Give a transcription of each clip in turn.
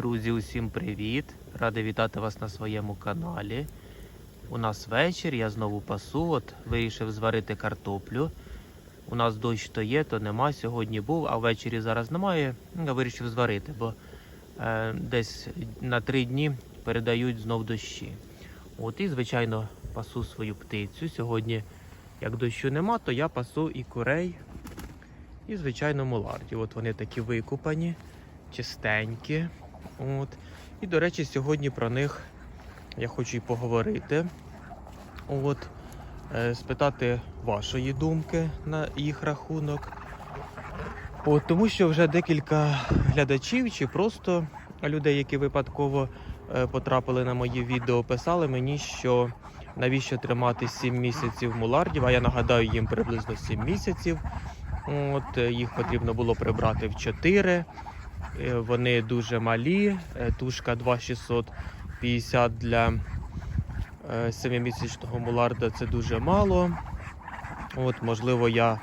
Друзі, усім привіт! Радий вітати вас на своєму каналі. У нас вечір, я знову пасу. От вирішив зварити картоплю. У нас дощ то є, то нема. Сьогодні був, а ввечері зараз немає. Я вирішив зварити, бо е, десь на три дні передають знов дощі. От і, звичайно, пасу свою птицю. Сьогодні, як дощу нема, то я пасу і курей, і, звичайно, муларді. От вони такі викупані, чистенькі. От. І, до речі, сьогодні про них я хочу і поговорити. От. Е, спитати вашої думки на їх рахунок. От, тому що вже декілька глядачів чи просто людей, які випадково е, потрапили на мої відео, писали мені, що навіщо тримати 7 місяців мулардів, а я нагадаю їм приблизно 7 місяців. От, е, їх потрібно було прибрати в 4. Е, Вони дуже малі. Е, Тушка 2650 для 7-місячного муларда це дуже мало. От, можливо, я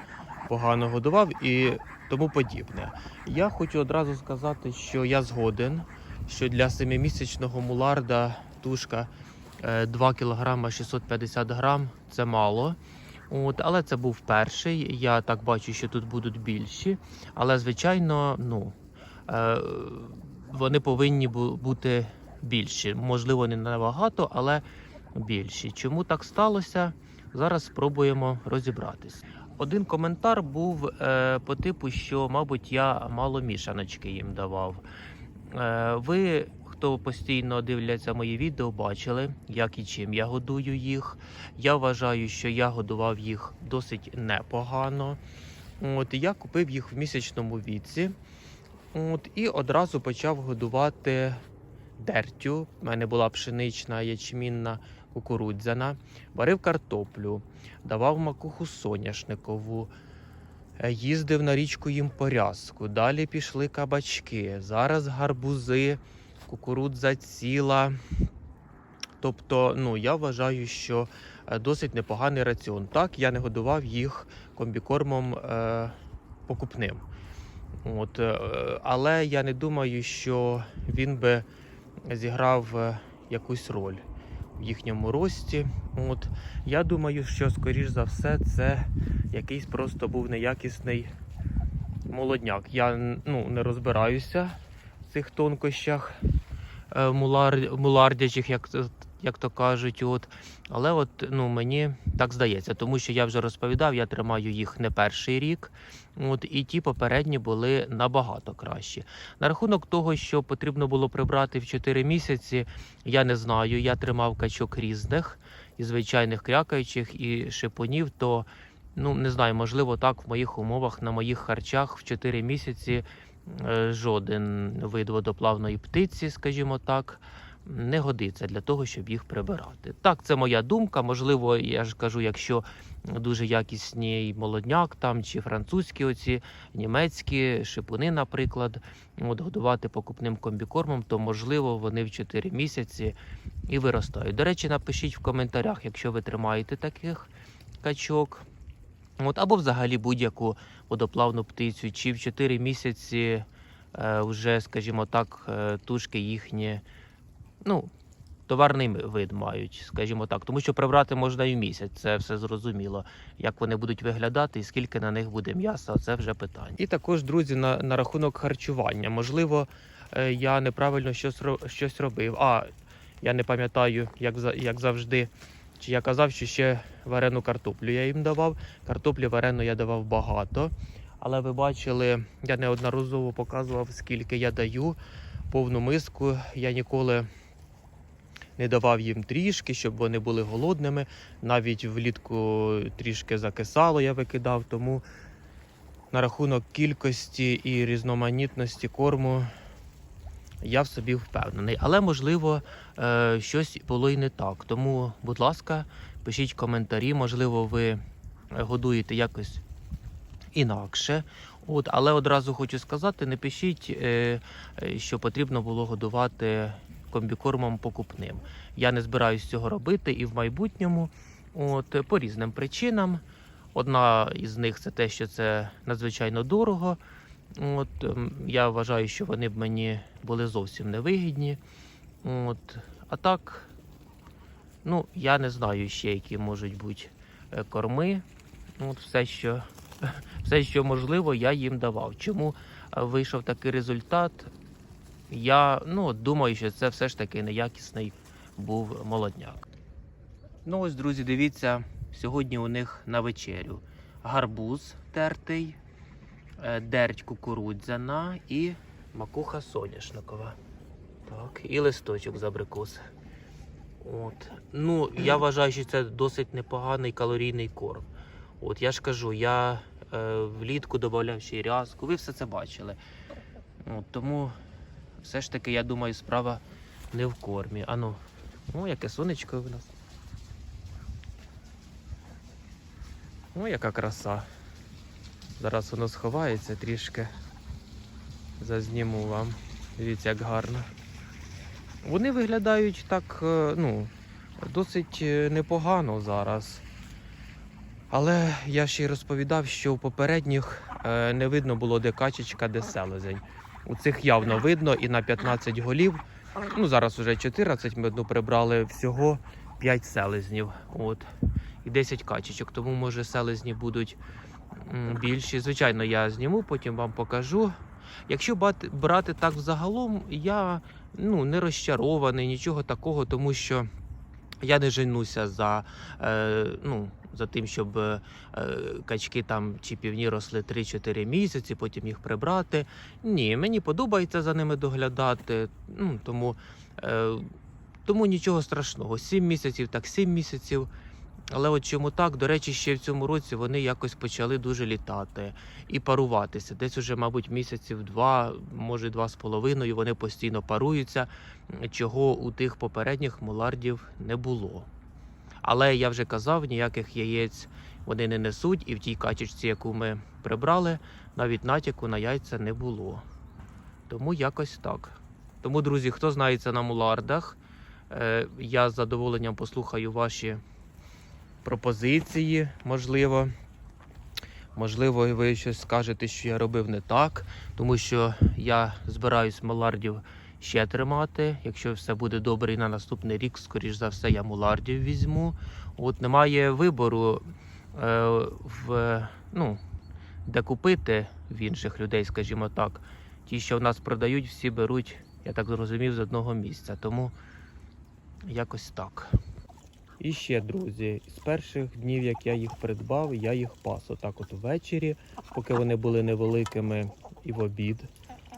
погано годував і тому подібне. Я хочу одразу сказати, що я згоден, що для 7-місячного муларда тушка е, 2 кг 650 грам це мало. От, але це був перший. Я так бачу, що тут будуть більші. Але, звичайно, ну, е, вони повинні бути більші. Можливо, не набагато, але більші. Чому так сталося? Зараз спробуємо розібратись. Один коментар був е, по типу, що, мабуть, я мало мішаночки їм давав. Е, ви, хто постійно дивляться мої відео, бачили, як і чим я годую їх. Я вважаю, що я годував їх досить непогано. От, я купив їх в місячному віці. От, і одразу почав годувати дертю. У мене була пшенична, ячмінна, кукурудзяна. Варив картоплю, давав макуху соняшникову. е, Їздив на річку їм порязку. Далі пішли кабачки. Зараз гарбузи, кукурудза ціла. Тобто, ну я вважаю, що е, досить непоганий раціон. Так, я не годував їх комбікормом е, покупним. От, е, але я не думаю, що він би зіграв е, якусь роль в їхньому рості. От, я думаю, що скоріш за все це якийсь просто був неякісний молодняк. Я ну, не розбираюся в цих тонкощах е, мулар, мулардячих, як, як то кажуть. От. Але от, ну, мені так здається, тому що я вже розповідав, я тримаю їх не перший рік. От, і ті попередні були набагато кращі. На рахунок того, що потрібно було прибрати в 4 місяці, я не знаю. Я тримав качок різних, і звичайних крякаючих, і шипунів, то ну не знаю, можливо, так в моїх умовах, на моїх харчах в 4 місяці е, жоден вид водоплавної птиці, скажімо так. Не годиться для того, щоб їх прибирати. Так, це моя думка. Можливо, я ж кажу, якщо дуже якісні молодняк там чи французькі оці німецькі шипуни, наприклад, от годувати покупним комбікормом, то можливо вони в 4 місяці і виростають. До речі, напишіть в коментарях, якщо ви тримаєте таких качок. От, або взагалі будь-яку водоплавну птицю, чи в 4 місяці е, вже, скажімо так, е, тушки їхні, ну, товарний вид мають, скажімо так. Тому що прибрати можна і в місяць, це все зрозуміло. Як вони будуть виглядати і скільки на них буде м'яса, це вже питання. І також, друзі, на, на рахунок харчування. Можливо, е, я неправильно щось, щось робив. А я не пам'ятаю, як, як завжди. Чи я казав, що ще варену картоплю я їм давав. Картоплі варену я давав багато. Але ви бачили, я неодноразово показував, скільки я даю повну миску. Я ніколи не давав їм трішки, щоб вони були голодними. Навіть влітку трішки закисало, я викидав. Тому на рахунок кількості і різноманітності корму я в собі впевнений. Але можливо е, щось було і не так. Тому, будь ласка, пишіть коментарі, можливо, ви годуєте якось інакше. От, але одразу хочу сказати: не пишіть, е, е, що потрібно було годувати комбікормом покупним. Я не збираюсь цього робити і в майбутньому. От, по різним причинам. Одна із них це те, що це надзвичайно дорого. От, ем, я вважаю, що вони б мені були зовсім невигідні. От, а так, ну, я не знаю ще, які можуть бути е, корми. От, все, що, все, що можливо, я їм давав. Чому е, вийшов такий результат? Я ну, думаю, що це все ж таки неякісний був молодняк. Ну ось, друзі, дивіться, сьогодні у них на вечерю гарбуз тертий, е, дерть кукурудзяна і макуха соняшникова. Так, і листочок з абрикоси. От. Ну, я вважаю, що це досить непоганий калорійний корм. От я ж кажу, я е, влітку додавав ще й рязку, ви все це бачили. От, тому все ж таки, я думаю, справа не в кормі. Ану, о, яке сонечко в нас. О, яка краса. Зараз воно сховається трішки. Зазніму вам. Дивіться, як гарно. Вони виглядають так, е, ну, досить е, непогано зараз. Але я ще й розповідав, що у попередніх е, не видно було, де качечка, де селезень. У цих явно видно і на 15 голів. Ну, зараз вже 14, ми одну прибрали всього 5 селезнів. От. І 10 качечок. Тому, може, селезні будуть більші. Звичайно, я зніму, потім вам покажу. Якщо брати так взагалом, я ну, не розчарований, нічого такого, тому що я не женуся за, е, ну, за тим, щоб е, качки там чи півні росли 3-4 місяці, потім їх прибрати. Ні, мені подобається за ними доглядати. Ну, тому, е, тому нічого страшного. 7 місяців, так 7 місяців. Але от чому так, до речі, ще в цьому році вони якось почали дуже літати і паруватися. Десь уже, мабуть, місяців два, може два з половиною. Вони постійно паруються, чого у тих попередніх мулардів не було. Але я вже казав, ніяких яєць вони не несуть, і в тій качечці, яку ми прибрали, навіть натяку на яйця не було. Тому якось так. Тому, друзі, хто знається на мулардах, е, я з задоволенням послухаю ваші пропозиції, можливо. Можливо, ви щось скажете, що я робив не так, тому що я збираюсь мулардів ще тримати. Якщо все буде добре і на наступний рік, скоріш за все, я мулардів візьму. От немає вибору е, в, ну, де купити в інших людей, скажімо так. Ті, що в нас продають, всі беруть, я так зрозумів, з одного місця. Тому якось так. І ще, друзі, з перших днів, як я їх придбав, я їх пас отак от ввечері, поки вони були невеликими і в обід.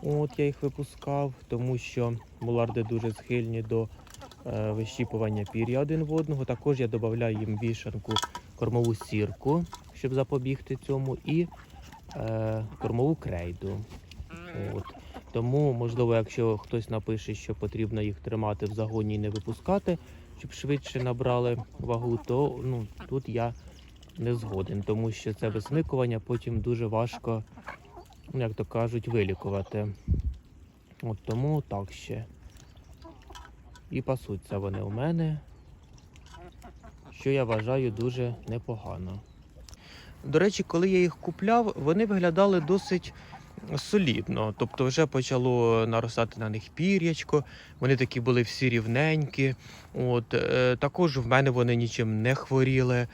От я їх випускав, тому що муларди дуже схильні до е, вищіпування пір'я один в одного. Також я додаю їм вішанку кормову сірку, щоб запобігти цьому, і е, кормову крейду. От. Тому, можливо, якщо хтось напише, що потрібно їх тримати в загоні і не випускати, щоб швидше набрали вагу, то ну, тут я не згоден, тому що це висмикування потім дуже важко, як то кажуть, вилікувати. От тому так ще. І пасуться вони у мене, що я вважаю дуже непогано. До речі, коли я їх купляв, вони виглядали досить солідно. Тобто вже почало наростати на них пір'ячко, вони такі були всі рівненькі. От, е, також в мене вони нічим не хворіли.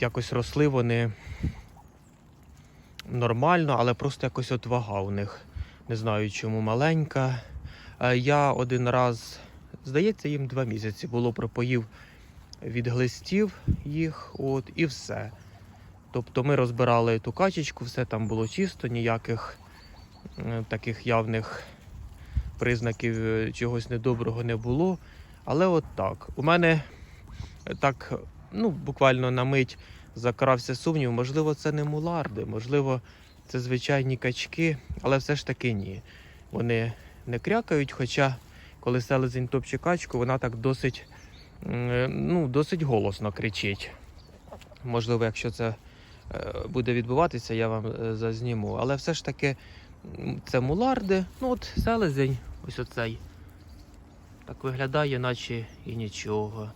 Якось росли вони нормально, але просто якось от вага у них. Не знаю, чому маленька. Е, я один раз, здається, їм два місяці було пропоїв від глистів їх, от, і все. Тобто ми розбирали ту качечку, все там було чисто, ніяких е, таких явних признаків е, чогось недоброго не було. Але от так. У мене так, ну, буквально на мить закрався сумнів, можливо, це не муларди, можливо, це звичайні качки, але все ж таки ні. Вони не крякають, хоча коли селезень топче качку, вона так досить, е, ну, досить голосно кричить. Можливо, якщо це буде відбуватися, я вам е, зазніму. Але все ж таки це муларди. Ну от селезень, ось оцей. Так виглядає, наче і нічого.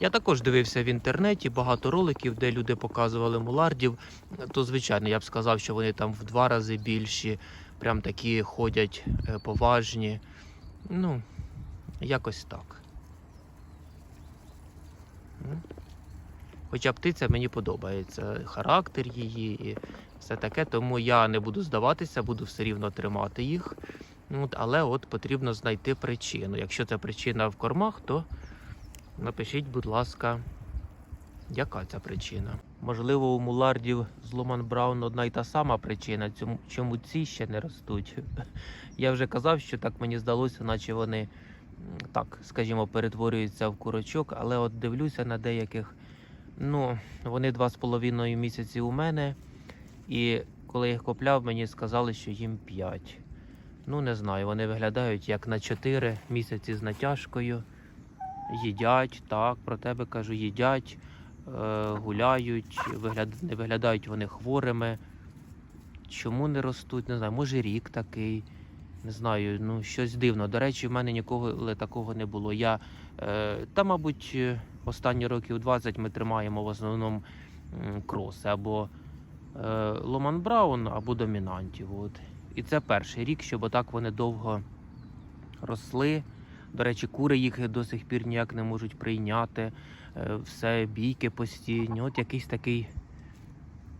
Я також дивився в інтернеті багато роликів, де люди показували мулардів. То, звичайно, я б сказав, що вони там в два рази більші, прям такі ходять е, поважні. Ну, якось так. Хоча птиця мені подобається, характер її і все таке, тому я не буду здаватися, буду все рівно тримати їх. От, але от потрібно знайти причину. Якщо це причина в кормах, то напишіть, будь ласка, яка ця причина. Можливо, у мулардів з Ломан Браун одна й та сама причина, чому ці ще не ростуть. Я вже казав, що так мені здалося, наче вони так, скажімо, перетворюються в курочок, але от дивлюся на деяких. Ну, вони два з половиною місяці у мене. І коли їх купляв, мені сказали, що їм 5. Ну, не знаю, вони виглядають як на 4 місяці з натяжкою. Їдять, так, про тебе кажу, їдять, е, гуляють, вигляд... не виглядають вони хворими. Чому не ростуть? Не знаю, може рік такий. Не знаю, ну щось дивно. До речі, в мене ніколи такого не було. Я е, та, мабуть, останні років 20 ми тримаємо в основному кроси або е, Ломан Браун, або домінантів. От. І це перший рік, щоб отак вони довго росли. До речі, кури їх до сих пір ніяк не можуть прийняти. Е, Все бійки постійні. От якийсь такий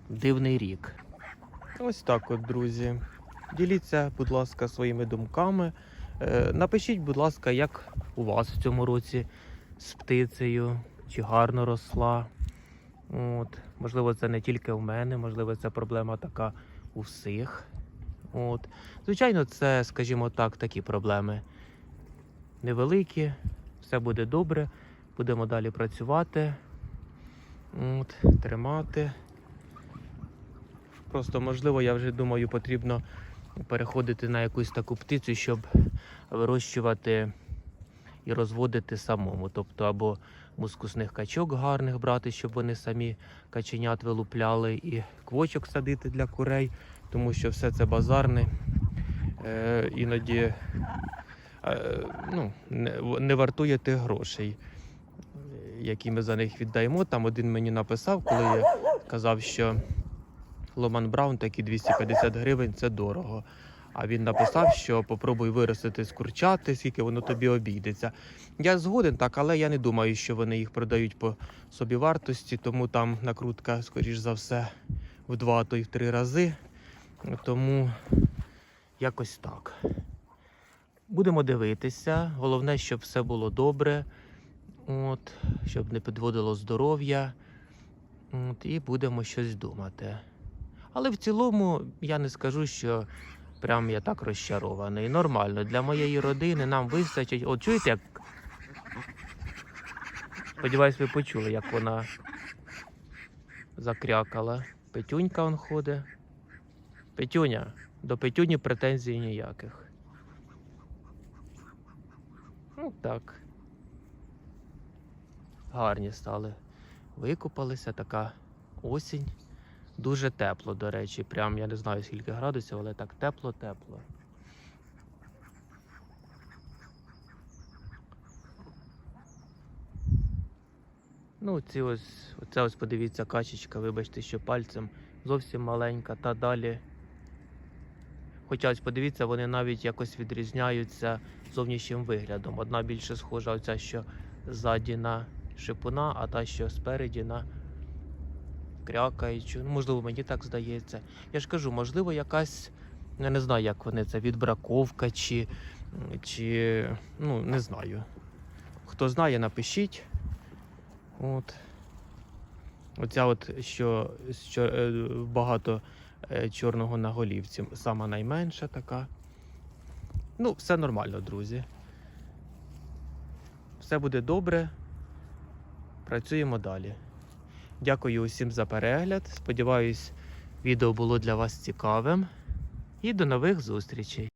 дивний рік. Ось так от, друзі. Діліться, будь ласка, своїми думками. Е, Напишіть, будь ласка, як у вас в цьому році з птицею, чи гарно росла. От. Можливо, це не тільки у мене, можливо, це проблема така у всіх. От. Звичайно, це, скажімо так, такі проблеми невеликі, все буде добре, будемо далі працювати, От, тримати. Просто, можливо, я вже думаю, потрібно переходити на якусь таку птицю, щоб вирощувати і розводити самому. Тобто або мускусних качок гарних брати, щоб вони самі каченят вилупляли, і квочок садити для курей, тому що все це базарне. Е, іноді е, ну, не, не вартує тих грошей, які ми за них віддаємо. Там один мені написав, коли я казав, що Ломан Браун такі 250 гривень це дорого. А він написав, що попробуй виростити з курчати, скільки воно тобі обійдеться. Я згоден так, але я не думаю, що вони їх продають по собівартості, тому там накрутка, скоріш за все, в два, то й в три рази. Тому якось так. Будемо дивитися. Головне, щоб все було добре, от, щоб не підводило здоров'я. От, і будемо щось думати. Але в цілому я не скажу, що прям я так розчарований. Нормально. Для моєї родини нам вистачить. От чуєте, як. Сподіваюсь, ви почули, як вона закрякала. Петюнька он ходить. Петюня, до Петюні претензій ніяких. Ну так. Гарні стали. Викупалися така осінь. Дуже тепло, до речі. Прям я не знаю скільки градусів, але так тепло-тепло. Ну, ці ось, оце ось подивіться качечка, вибачте, що пальцем зовсім маленька, та далі. Хоча ось подивіться, вони навіть якось відрізняються зовнішнім виглядом. Одна більше схожа, оця, що ззаді на шипуна, а та, що спереді на крякаючу. Ну, можливо, мені так здається. Я ж кажу, можливо, якась, я не знаю, як вони це, відбраковка чи, чи ну, не знаю. Хто знає, напишіть. От. Оця от, що, що е, багато е, чорного на голівці, сама найменша така. Ну, все нормально, друзі. Все буде добре. Працюємо далі. Дякую усім за перегляд. Сподіваюсь, відео було для вас цікавим. І до нових зустрічей!